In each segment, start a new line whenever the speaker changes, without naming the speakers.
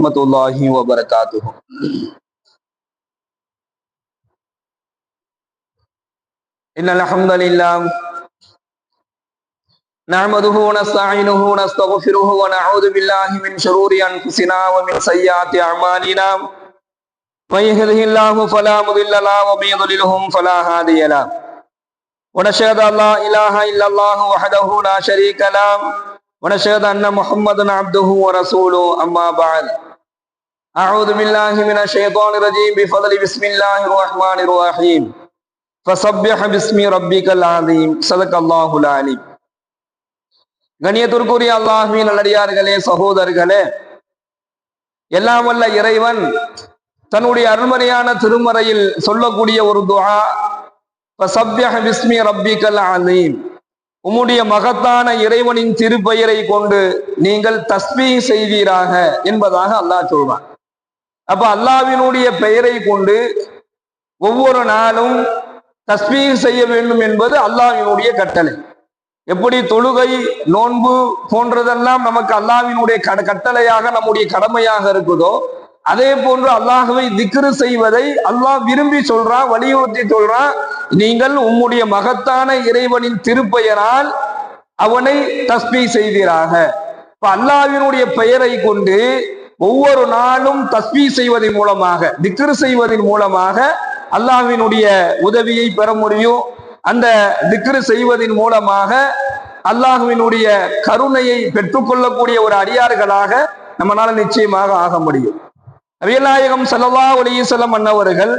ورحمة الله وبركاته إن الحمد لله نعمده ونستعينه ونستغفره ونعوذ بالله من شرور أنفسنا ومن سيئات أعمالنا من يهده الله فلا مضل له ومن يضللهم فلا هادي له ونشهد أن لا إله إلا الله وحده لا شريك له ونشهد أن محمدا عبده ورسوله أما بعد أعوذ بالله من الشيطان الرجيم بفضل بسم الله الرحمن الرحيم فسبح باسم ربك العظيم صدق الله العليم கண்ணியத்திற்குரிய அல்லாஹுவின் நல்லடியார்களே சகோதரர்களே எல்லாம் வல்ல இறைவன் தன்னுடைய அருள்மறையான திருமறையில் சொல்லக்கூடிய ஒரு துஆ ஃபசப்யஹ பிஸ்மி ரப்பிக்கல் அலீம் உம்முடைய மகத்தான இறைவனின் திருப்பெயரை கொண்டு நீங்கள் தஸ்மீ செய்வீராக என்பதாக அல்லாஹ் சொல்வான் அப்ப அல்லாவினுடைய பெயரை கொண்டு ஒவ்வொரு நாளும் தஸ்மீர் செய்ய வேண்டும் என்பது அல்லாவினுடைய கட்டளை. எப்படி தொழுகை நோன்பு போன்றதெல்லாம் நமக்கு அல்லாவினுடைய கட்டளையாக நம்முடைய கடமையாக இருக்குதோ அதே போன்று அல்லாஹுவை திக்ரு செய்வதை அல்லாஹ் விரும்பி சொல்றான் வலியுறுத்தி சொல்றான் நீங்கள் உம்முடைய மகத்தான இறைவனின் திருப்பெயரால் அவனை தஸ்மி செய்தீராக இப்ப அல்லாவினுடைய பெயரை கொண்டு ஒவ்வொரு நாளும் தஸ்வி செய்வதன் மூலமாக திக்ரு செய்வதன் மூலமாக அல்லாஹ்வினுடைய உதவியை பெற முடியும். அந்த திக்ரு செய்வதன் மூலமாக அல்லாஹுவினுடைய கருணையை பெற்றுக்கொள்ளக்கூடிய ஒரு அடியார்களாக நம்மளால நிச்சயமாக ஆக முடியும். நபியநாயகம் சல்லா அலிசல்லம் அன்னவர்கள்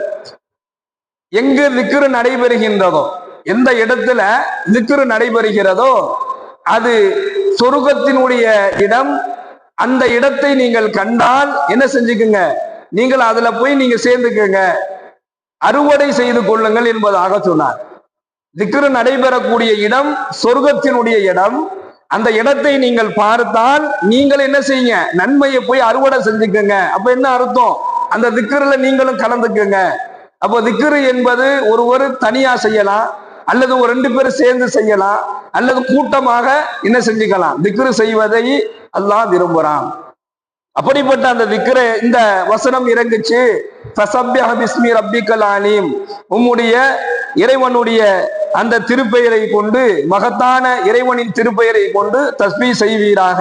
எங்கு திக்ரு நடைபெறுகின்றதோ எந்த இடத்துல திக்ரு நடைபெறுகிறதோ அது சொருகத்தினுடைய இடம் அந்த இடத்தை நீங்கள் கண்டால் என்ன செஞ்சுக்குங்க? நீங்கள் அதுல போய் நீங்க சேர்ந்துக்குங்க. அறுவடை செய்து கொள்ளுங்கள் என்பதாக சொன்னார். திக்ரு நடைபெறக்கூடிய இடம் சொர்க்கத்தினுடைய இடம். அந்த இடத்தை நீங்கள் பார்த்தால் நீங்கள் என்ன செய்யுங்க? நன்மையை போய் அறுவடை செஞ்சுக்கோங்க. அப்ப என்ன அர்த்தம்? அந்த திக்ருல நீங்களும் கலந்துக்குங்க. அப்போ திக்ரு என்பது ஒருவர் தனியா செய்யலாம் அல்லது ஒரு ரெண்டு பேரும் சேர்ந்து செய்யலாம் அல்லது கூட்டமாக என்ன செஞ்சுக்கலாம்? திக்ரு செய்வதை அல்லாஹ் விரும்புறான். அப்படிப்பட்ட அந்த விக்கிர இந்த வசனம் இறங்குச்சு. பிஸ்மி ரப்பிக்கல் ஆலீம். உம்முடைய இறைவனுடைய அந்த திருப்பெயரை கொண்டு மகத்தான இறைவனின் திருப்பெயரை கொண்டு தஸ்மி செய்வீராக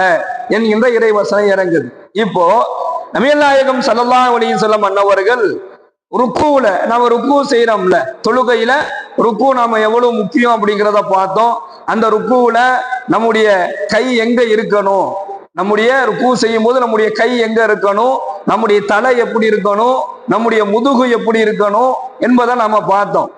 என்கின்ற இறைவசனம் இறங்குது. இப்போ நபியநாயகம் சல்லல்லா அலியும் செல்லம் அன்னவர்கள் ருக்குல நம்ம ருக்கு செய்யறோம்ல தொழுகையில ருக்கு நாம எவ்வளவு முக்கியம் அப்படிங்கிறத பார்த்தோம். அந்த ருக்குல நம்முடைய கை எங்க இருக்கணும்? நம்முடைய ருக்கு செய்யும் போது நம்முடைய கை எங்க இருக்கணும்? நம்முடைய தலை எப்படி இருக்கணும்? நம்முடைய முதுகு எப்படி இருக்கணும்? என்பதை நாம பார்த்தோம்.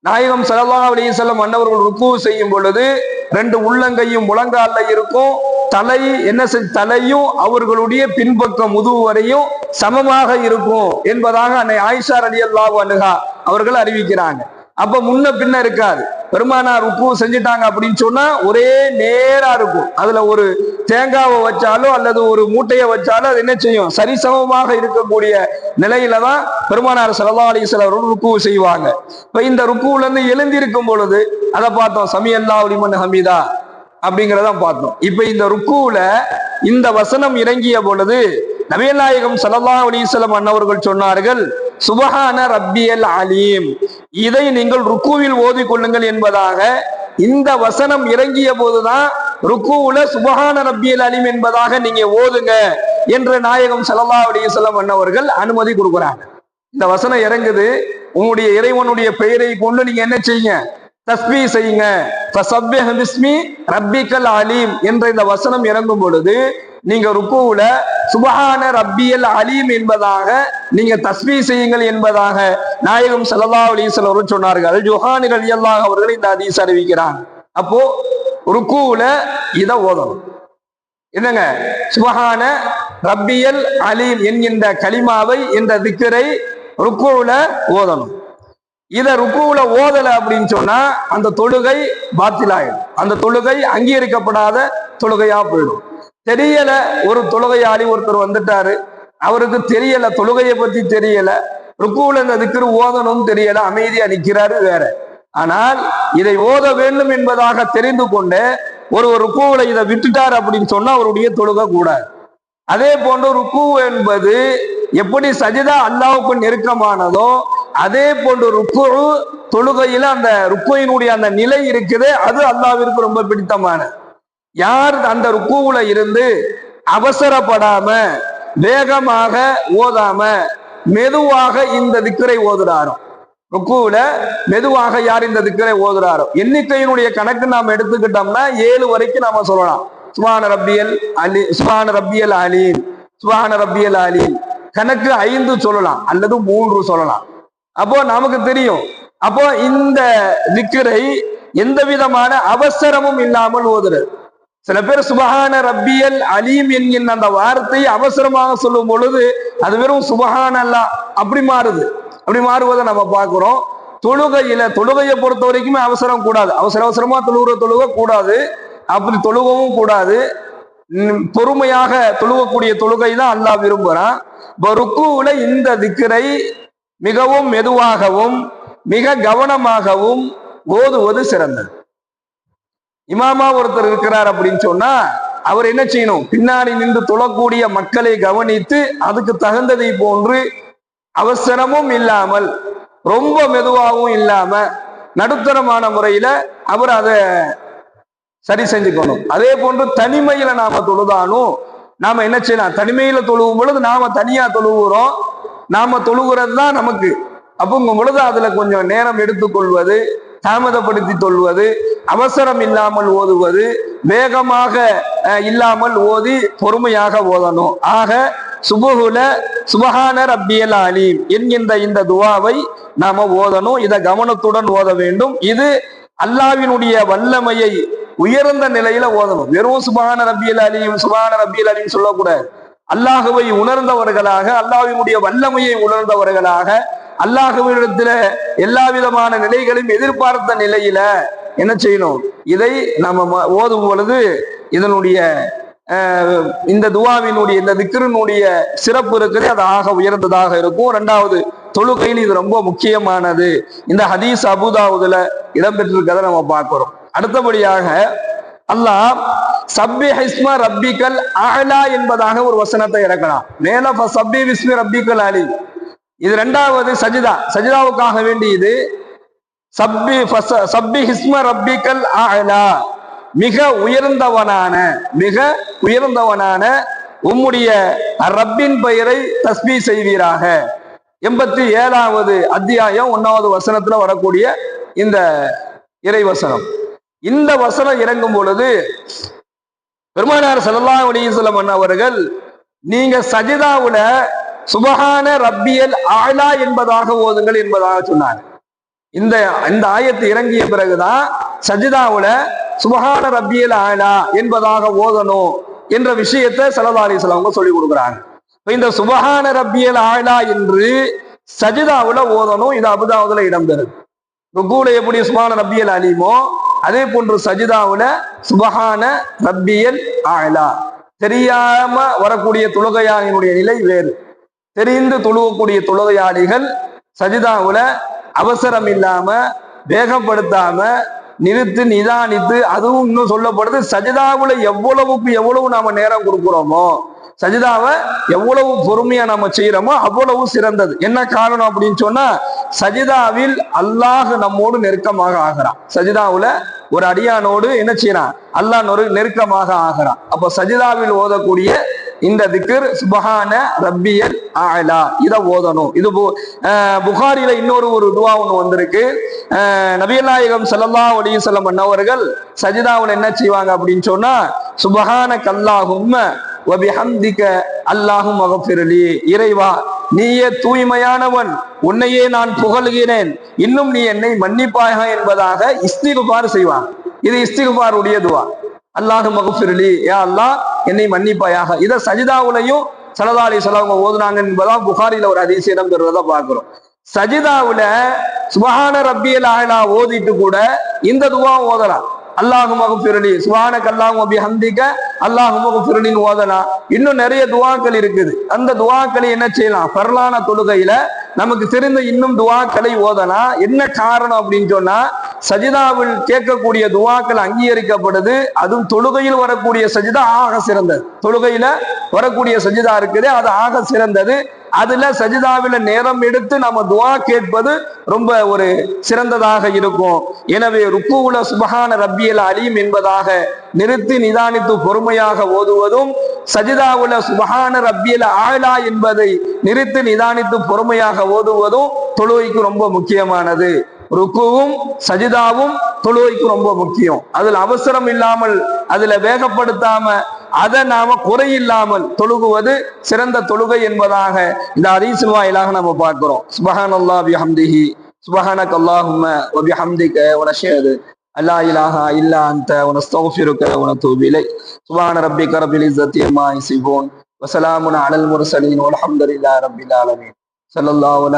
நாயகம் சலல்லா செல்லும் அன்னவர்கள் ருக்கு செய்யும் பொழுது ரெண்டு உள்ளங்கையும் முழங்கால இருக்கும். தலை என்ன தலையும் அவர்களுடைய பின்பக்கம் முதுகு வரையும் சமமாக இருக்கும் என்பதாக அன்னை ஆயிஷா அலி அல்லாஹ் அணுகா அவர்கள் அறிவிக்கிறாங்க. அப்ப முன்ன பின்ன இருக்காது. பெருமானார் உப்பு செஞ்சுட்டாங்க அப்படின்னு சொன்னா ஒரே நேரா இருக்கும். அதுல ஒரு தேங்காவை வச்சாலோ அல்லது ஒரு மூட்டையை வச்சாலோ அது என்ன செய்யும்? சரிசமமாக இருக்கக்கூடிய நிலையில தான் பெருமானார் சல்லா அலிஸ்வல் ருக்கு செய்வாங்க. இப்ப இந்த ருக்குல இருந்து எழுந்திருக்கும் பொழுது அதை பார்த்தோம். சமி அல்லா அலிமன் ஹமீதா அப்படிங்கிறத பார்த்தோம். இப்ப இந்த ருக்குல இந்த வசனம் இறங்கிய பொழுது நபியநாயகம் சல்லா அலிசலம் அன்னவர்கள் சொன்னார்கள் சுபஹான ரப்பியல் அலீம். இதை நீங்கள் ருக்குவில் ஓதி கொள்ளுங்கள் என்பதாக இந்த வசனம் இறங்கிய போதுதான் ருக்குவுல சுபஹான ரப்பியல் அலீம் என்பதாக நீங்க ஓதுங்க என்று நாயகம் சல்லா சொல்லம் அண்ணவர்கள் அனுமதி கொடுக்குறாங்க. இந்த வசனம் இறங்குது. உங்களுடைய இறைவனுடைய பெயரை கொண்டு நீங்க என்ன செய்யுங்க? தஸ்மி செய்யுங்க. ரப்பிக்கல் அலீம் என்ற இந்த வசனம் இறங்கும் பொழுது நீங்க ருக்குவுல சுபஹான ரப்பியல் அலீம் என்பதாக நீங்க தஸ்மி செய்யுங்கள் என்பதாக நாயகம் சல்லா அலிஸ்வல் அவர்கள் சொன்னார்கள். ஜுஹானி அலி அல்லாஹ் அவர்கள் இந்த அதீஸ் அறிவிக்கிறாங்க. அப்போ ருக்குவுல இத ஓதணும். என்னங்க? சுபஹான ரப்பியல் அலீம் என்கின்ற கலிமாவை இந்த திக்கரை ருக்குவுல ஓதணும். இத ருக்குவுல ஓதல அப்படின்னு சொன்னா அந்த தொழுகை பாத்திலாயிடும். அந்த தொழுகை அங்கீகரிக்கப்படாத தொழுகையா போயிடும். தெரியல. ஒரு தொழுகையாளி ஒருத்தர் வந்துட்டாரு. அவருக்கு தெரியல. தொழுகையை பத்தி தெரியல. ருக்குவில் இந்த திக்ரு ஓதணும் தெரியல. அமைதியா நிக்கிறாரு வேற. ஆனால் இதை ஓத வேண்டும் என்பதாக தெரிந்து கொண்டு ஒரு ஒரு ருக்குவுல இதை விட்டுட்டார் அப்படின்னு சொன்னா அவருடைய தொழுக கூடாது. அதே போன்று ருக்கு என்பது எப்படி சஜிதா அல்லாவுக்கு நெருக்கமானதோ அதே போன்று ருக்கு தொழுகையில அந்த ருக்குயினுடைய அந்த நிலை இருக்குது. அது அல்லாவிற்கு ரொம்ப பிடித்தமானது. யார் அந்த ருக்குவுல இருந்து அவசரப்படாம வேகமாக ஓதாம மெதுவாக இந்த திக்கரை ஓதுறாரோ? ருக்குவுல மெதுவாக யார் இந்த திக்கரை ஓதுறாரோ? எண்ணிக்கையினுடைய கணக்கு நாம் எடுத்துக்கிட்டோம்னா ஏழு வரைக்கும் நாம சொல்லலாம். சுபான ரப்பியல் அலி சுபான ரப்பியல் அலீம் சுபான ரப்பியல் அலீம். கணக்கு ஐந்து சொல்லலாம் அல்லது மூன்று சொல்லலாம். அப்போ நமக்கு தெரியும். அப்போ இந்த திக்கரை எந்த விதமான அவசரமும் இல்லாமல் ஓதுறது. சில பேர் சுபஹான ரப்பியல் அலீம் என்கின்ற அந்த வார்த்தையை அவசரமாக சொல்லும் பொழுது அது வெறும் சுபஹான் அல்ல அப்படி மாறுது. அப்படி மாறுவதை நம்ம பார்க்குறோம். தொழுகையில தொழுகையை பொறுத்த வரைக்குமே அவசரம் கூடாது. அவசர அவசரமா தொழுகிற தொழுக கூடாது. அப்படி தொழுகவும் கூடாது. பொறுமையாக தொழுகக்கூடிய தொழுகை தான் அல்லாஹ் விரும்புறான். இப்போ இந்த திக்கரை மிகவும் மெதுவாகவும் மிக கவனமாகவும் ஓதுவது சிறந்தது. இமாமா ஒருத்தர் இருக்கிறார் அப்படின்னு சொன்னா அவர் என்ன செய்யணும்? பின்னாடி நின்று தொழக்கூடிய மக்களை கவனித்து அதுக்கு தகுந்ததை போன்று அவசரமும் இல்லாமல் ரொம்ப மெதுவாகவும் இல்லாம நடுத்தரமான முறையில அவர் அதை சரி செஞ்சுக்கணும். அதே போன்று தனிமையில நாம தொழுதாலும் நாம என்ன செய்யலாம்? தனிமையில தொழுவும் பொழுது நாம தனியா தொழுகிறோம் நாம தொழுகிறது தான் நமக்கு. அப்படிங்கும் பொழுது அதுல கொஞ்சம் நேரம் எடுத்துக்கொள்வது தாமதப்படுத்தி தொல்வது அவசரம் இல்லாமல் ஓதுவது வேகமாக இல்லாமல் ஓதி பொறுமையாக ஓதணும். ஆக சுபுகுல சுபஹான ரப்பியல் அலீம் என்கின்ற இந்த துவாவை நாம ஓதணும். இதை கவனத்துடன் ஓத வேண்டும். இது அல்லாவினுடைய வல்லமையை உயர்ந்த நிலையில ஓதணும். வெறும் சுபஹான ரப்பியல் அலீம் சுபஹான ரப்பியல் அலீம் சொல்லக்கூடாது. அல்லாஹுவை உணர்ந்தவர்களாக அல்லாவினுடைய வல்லமையை உணர்ந்தவர்களாக அல்லாஹுவிடத்துல எல்லா விதமான நிலைகளையும் எதிர்பார்த்த நிலையில என்ன செய்யணும்? இதை நம்ம ம- ஓதும் பொழுது இதனுடைய இந்த துவாவினுடைய இந்த திக்ருனுடைய சிறப்பு இருக்குது அது ஆக உயர்ந்ததாக இருக்கும். ரெண்டாவது தொழுகையில் இது ரொம்ப முக்கியமானது. இந்த ஹதீஸ் அபுதாவுதுல இடம்பெற்றிருக்கதை நம்ம பார்க்கிறோம். அடுத்தபடியாக அல்லாஹ் சப்பி ஹைஸ்ம ரப்பிக்கல் அஹலா என்பதாக ஒரு வசனத்தை இறக்கலாம். மேல சப்பி விஸ்மி ரப்பிக்கல் அலி இது ரெண்டாவது சஜிதா. சஜிதாவுக்காக வேண்டியது சப்பி சப்பி ஹிஸ்ம ரப்பிக்கல் அஹ்லா மிக உயர்ந்தவனான மிக உயர்ந்தவனான உம்முடைய ரப்பின் பெயரை தஸ்பீ செய்வீராக. எண்பத்தி ஏழாவது அத்தியாயம் ஒன்னாவது வசனத்துல வரக்கூடிய இந்த இறைவசனம். இந்த வசனம் இறங்கும் பொழுது பெருமானார் ஸல்லல்லாஹு அலைஹி அவர்கள் நீங்க சஜிதாவுல சுபஹான ரப்பியல் ஆலா என்பதாக ஓதுங்கள் என்பதாக சொன்னார். இந்த இந்த ஆயத்து இறங்கிய பிறகுதான் சஜிதாவுல சுபஹான ரப்பியல் ஆலா என்பதாக ஓதணும் என்ற விஷயத்தை ஸல்லல்லாஹு சிலவங்க அவங்க சொல்லி கொடுக்குறாங்க. இந்த சுபஹான ரப்பியல் ஆலா என்று சஜிதாவுல ஓதணும் இது அபுதாவுதுல இடம்பெறுது ருக்கூல எப்படி சுபான ரப்பியல் அலிமோ அதே போன்று சஜிதாவுல சுபஹான ரப்பியல் ஆலா. தெரியாம வரக்கூடிய தொழுகையாளினுடைய நிலை வேறு. தெரிந்து தொழுவக்கூடிய தொழுகையாளிகள் சஜிதாவுல அவசரம் இல்லாம வேகப்படுத்தாம நிறுத்து நிதானித்து அதுவும் இன்னும் சொல்லப்படுது சஜிதாவுல எவ்வளவுக்கு எவ்வளவு நாம நேரம் கொடுக்குறோமோ சஜிதாவை எவ்வளவு பொறுமையா நம்ம செய்யறோமோ அவ்வளவு சிறந்தது. என்ன காரணம் அப்படின்னு சொன்னா சஜிதாவில் அல்லாஹ் நம்மோடு நெருக்கமாக ஆகிறான். சஜிதாவுல ஒரு அடியானோடு என்ன செய்யறான்? அல்லாஹ் ஒரு நெருக்கமாக ஆகிறான். அப்ப சஜிதாவில் ஓதக்கூடிய இந்த திக்ர் சுபஹான ரப்பியல் ஆலா. இத ஓதணும். இது பு- புகாரில இன்னொரு ஒரு துவா ஒன்று வந்திருக்கு. நபியல்லாயகம் நபிகள் ஒளியும் ஸல்லல்லாஹு அலைஹி வஸல்லம் சஜிதாவுல என்ன செய்வாங்க அப்படின்னு சொன்னா சுபஹான கல்லாகும் வபிஹம்திக அல்லாஹும் மகப்பிரலி இறைவா நீயே தூய்மையானவன். உன்னையே நான் புகழ்கிறேன். இன்னும் நீ என்னை மன்னிப்பாயாக என்பதாக இஸ்திகுபார் செய்வான் இது இஸ்திகுபாருடைய துவா. அல்லாஹு மகப்பிரலி யா அல்லாஹ் என்னை மன்னிப்பாயாக. இதை சஜிதாவுலையும் சலதாலி சொல்லவங்க ஓதுனாங்க என்பதான் புகாரில ஒரு அதிசயம் இடம் பெறுவதை பார்க்கிறோம். சஜிதாவுல சுபஹான ரப்பியல் ஆயலா ஓதிட்டு கூட இந்த துவா ஓதலாம். அல்லாஹுமகு மகஃபிரலி சுபான கல்லாஹும் அபி ஹந்திக்க அல்லாஹுமகு மகஃபிரலின்னு ஓதலாம். இன்னும் நிறைய துவாக்கள் இருக்குது. அந்த துவாக்களை என்ன செய்யலாம்? பரலான தொழுகையில நமக்கு தெரிந்த இன்னும் துவாக்களை ஓதலாம் என்ன காரணம் அப்படின்னு சொன்னா சஜிதாவில் கேட்கக்கூடிய துவாக்கள் அங்கீகரிக்கப்படுது அதுவும் தொழுகையில் வரக்கூடிய சஜிதா ஆக சிறந்தது. தொழுகையில வரக்கூடிய சஜிதா இருக்குது அது ஆக சிறந்தது. அதுல சஜிதாவில நேரம் எடுத்து நம்ம துவா கேட்பது ரொம்ப ஒரு சிறந்ததாக இருக்கும். எனவே ருக்குவுல சுபஹான ரப்பியல் அலீம் என்பதாக நிறுத்தி நிதானித்து பொறுமையாக ஓதுவதும் சஜிதாவுல சுபஹான ரப்பியல் ஆழா என்பதை நிறுத்தி நிதானித்து பொறுமையாக முறையாக ஓதுவதும் தொழுகைக்கு ரொம்ப முக்கியமானது. ருக்குவும் சஜிதாவும் தொழுகைக்கு ரொம்ப முக்கியம். அதுல அவசரம் இல்லாமல் அதுல வேகப்படுத்தாம அதை நாம குறை இல்லாமல் தொழுகுவது சிறந்த தொழுகை என்பதாக இந்த அரீசில் வாயிலாக நம்ம பார்க்கிறோம். சுபஹான் அல்லா பிஹம்திஹி. சுபஹானக் அல்லாஹும உனஷேது அல்லா இலாஹா இல்லா அந்த உனஸ்தௌஃபிருக்க உனதூபிலை சுபஹான ரப்பிக ரப்பில் இஸ்ஸத்தி அம்மா வசலாமுன அலல் முர்சலீன். வல்ஹம்துலில்லாஹி ரப்பில் صلى الله على